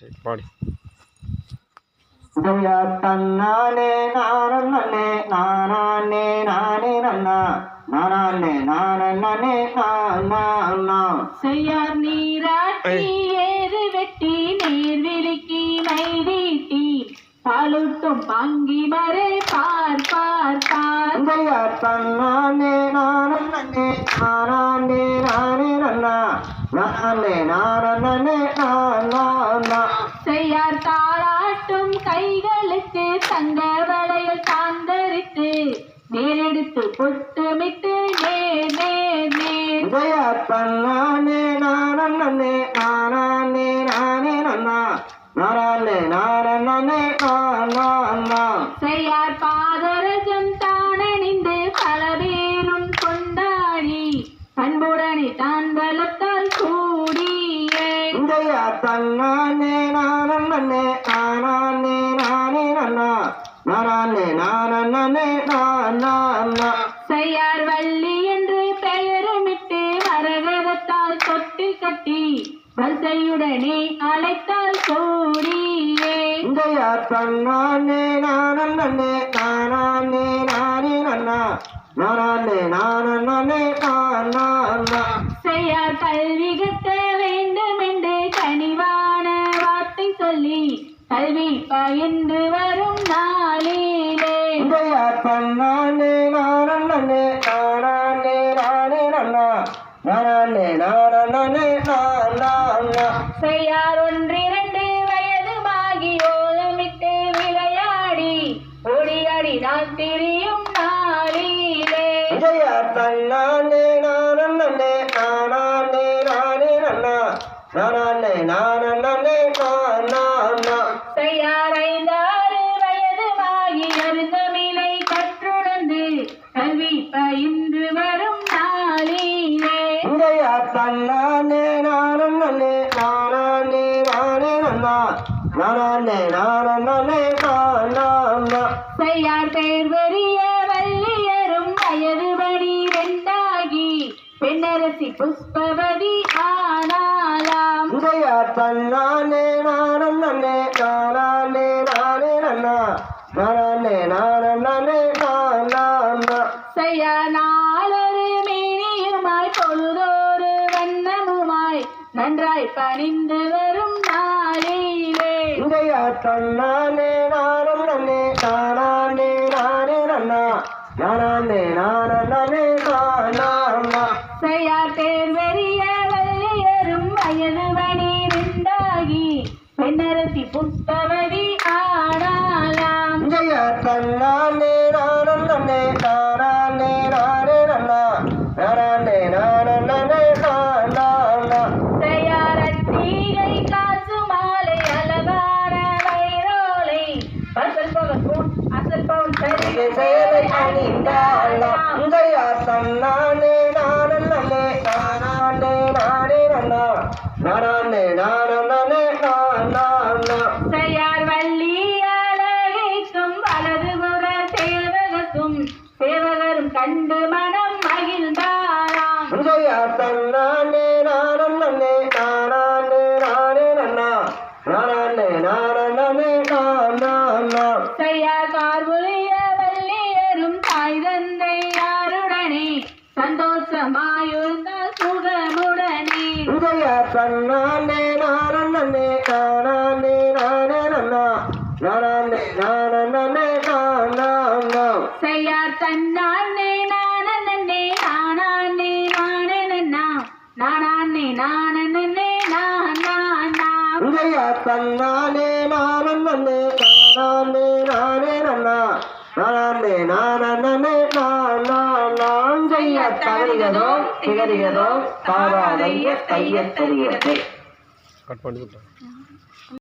சரி பாடி. தன்னானே நானே நானே நானே நன்னா. நானே நானே நானா செய்யார் நீராட்டி ஏறு வெட்டி நீர்விழிக்கு மைதீட்டி பாலூட்டும் பங்கி மறை பார் பார் பார். தன்னானே நானே நானே நானே நன்னா. நானே நானே நானா தங்க வளையல் சார்ந்தரித்து நேரெடுத்து பொட்டுமிட்டு நேர் நேர் நேர் ஜெயா தன்னானே நானே நானே நானே நன்னா. நானே நானே நானா செய்யார் பாதரஜம் தானணிந்து பல பேரும் கொண்டாடி பண்புடனே தான் பலத்தால் கூடியே. இந்தையா தன்னானே நானே நானே நானே நன்னா. நானே நானே நானா செய்யார் வள்ளி என்று பெயருமிட்டு மரகதத்தால் தொட்டி கட்டி வரிசையுடனே அழைத்தால் கூடியே இந்தையா தன்னானே நானே நானே நானே நன்னா நானே நானே நானா செய்யார் கல்வி தன்னானே நானே நானே நானே. நன்னா நானே நானே நானா செய்யார் ஒன்றிரண்டு வயதுமாகி ஓலமிட்டு விளையாடி ஓடியாடி நான் திரியும் நாளிலே. ஜெயா தன்னானே நானே நானே நானே. நன்னா நானே நானே நானா நானே நானே நானா செய்யார் பேர் பெரிய வள்ளியரும் வயதுபடி ரெண்டாகி பெண்ணரசி புஷ்பவதி ஆனாலாம் ஜெயா தன்னானே நானே நானே நானே நன்னா நானே நானே நானா செய்ய நாளொரு மேனியுமாய் பொழுதோறு வண்ணமுமாய் நன்றாய் பணிந்து வரும் நாளிலே இந்தையா தன்னானே நானம் நன்னே நானானே நானே நன்னா. நானானே நானே நானா செய்யார் பேர் பெரிய வள்ளியரும் ரெண்டாகி பெண்ணரசி புஷ்பவதி பவன் இது சரிகை சேலை அணிந்தாளாம் அணிந்தாளாம். இந்தையா தன்னானே நானம் நன்னே நானே நன்னா நானே நானே நானா செய்யார் வள்ளி அழகைக்கும் வலது வலதுபுற சேவகத்தும் சேவகரும் கண்டு மனம் மகிழ்ந்தாராம் உதயா தன்னானே சுகமுடனே உதயா தன்னானே நானம் நன்னே நானானே நானே நன்னா நானானே நானே நானா செய்யார் தன்னானே நானே நானே நானே நன்னா நானே நானே நானா உதயா தன்னானே நானம் நன்னே நானானே நானே செய்ய தவறியதோ திகறியதோ தாராதைய தைய தெரிகிறது கட் பண்ணி விட்டேன்